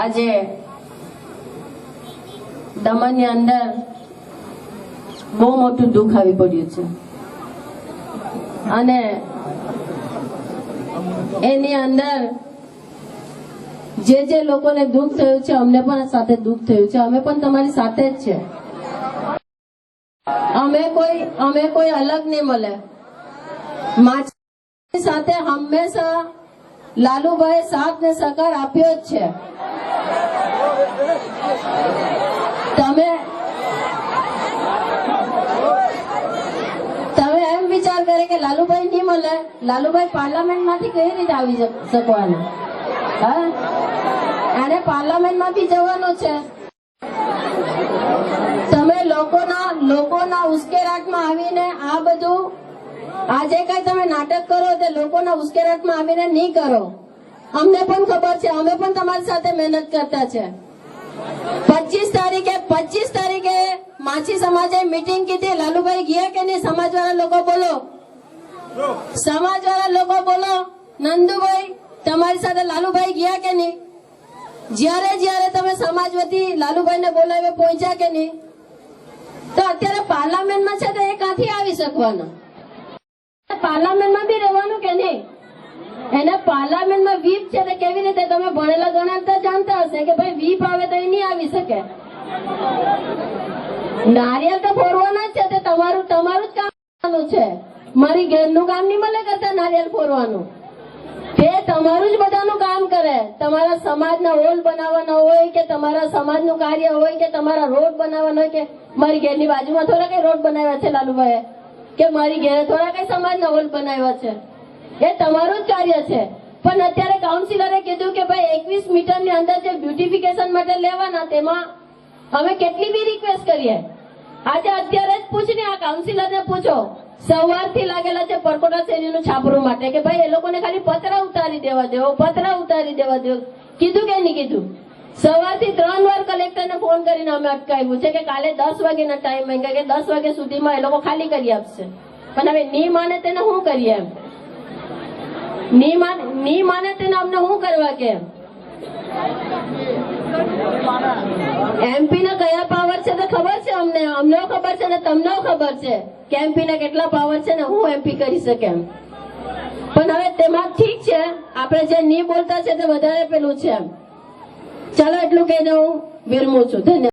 આજે દમણની અંદર બહુ મોટું દુઃખ આવી પડ્યું છે. અને એની અંદર જે જે લોકોને દુઃખ થયું છે, અમને પણ સાથે દુઃખ થયું છે. અમે પણ તમારી સાથે જ છે. અમે કોઈ અમે કોઈ અલગ નહીં મળે. માછી સાથે હંમેશા લાલુભાઈ સાથ ને સહકાર આપ્યો જ છે. તમે તમે એમ વિચાર કરે કે લાલુભાઈ નહીં મળે. લાલુભાઈ પાર્લામેન્ટમાંથી કઈ રીતે આવી શક- શકવાના? હા? એને પાર્લામેન્ટમાંથી જવાનું છે. તમે લોકોના લોકોના ઉશ્કેરાટમાં આવીને આ બધું, આ જે કઈ તમે નાટક કરો તે લોકોના ઉશ્કેરાટમાં આવીને નહીં કરો. અમને પણ ખબર છે, અમે પણ તમારી સાથે મહેનત કરતા છે. પચીસ તારીખે પચીસ તારીખે માછી સમાજે મીટિંગ કીધી. લાલુભાઈ ગયા કે નહીં? સમાજ વાળા લોકો બોલો. સમાજ વાળા લોકો બોલો. નંદુભાઈ તમારી સાથે લાલુભાઈ ગયા કે નહીં? જ્યારે જ્યારે તમે સમાજ વતી લાલુભાઈને બોલાવે પહોંચ્યા કે નહીં? તો અત્યારે પાર્લામેન્ટમાં છે તો એ ક્યાંથી આવી શકવાના. પાર્લામેન્ટમાં એને પાર્લામેન્ટમાં વીપ છે તો કેવી રીતે? તમે ભણેલા ગણાતા જાણતા હશે કે ભાઈ વીપ આવે તો એ નહીં આવી શકે. નારિયેલ તો ફોરવાના જ છે, તે તમારું તમારું જ કામ છે. મારી ઘેરનું કામ નહીં મળે કરતા નારિયેલ ફોરવાનું. તે તમારું જ બધાનું કામ કરે. તમારા સમાજના હોલ બનાવવાના હોય કે તમારા સમાજનું કાર્ય હોય કે તમારા રોડ બનાવવાના હોય કે મારી ઘેરની બાજુમાં થોડા કઈ રોડ બનાવ્યા છે લાલુભાઈ કે મારી ઘેરે થોડા કઈ સમાજના હોલ બનાવ્યા છે? એ તમારું જ કાર્ય છે. પણ અત્યારે કાઉન્સિલરે કીધું કે ભાઈ એકવીસ મીટરની અંદર જે બ્યુટિફિકેશન માટે લેવાના તેમાં અમે કેટલી બી રિક્વેસ્ટ કરીએ. આજે અત્યારે જ પૂછને આ કાઉન્સિલરને પૂછો. સવારથી લાગેલા છે પરકોટા શેરીનું છાપરું માટે કે ભાઈ એ લોકોને ખાલી પતરા ઉતારી દેવા દેવો પતરા ઉતારી દેવા દેવો કીધું કે નહીં કીધું? સવારથી ત્રણ વાર કલેક્ટરને ફોન કરીને અમે અટકાવ્યું છે કે કાલે દસ વાગ્યાના ટાઈમ માંગ્યા કે દસ વાગ્યા સુધીમાં એ લોકો ખાલી કરી આપશે. પણ હવે ની માને તેને શું કરીએ એમ? ની માને ની માને તેને અમને શું કરવા કે? એમપી ના કયા પાવર છે તો ખબર છે અમને? અમને ખબર છે ને તમને ખબર છે કે એમપી ના કેટલા પાવર છે ને હું એમપી કરી શકે પણ હવે તેમાં ઠીક છે. આપણે જે નહીં બોલતા છે તે વધારે પેલું છે ચાલો એટલું કહીને હું વિરમું છું. ધન્યવાદ.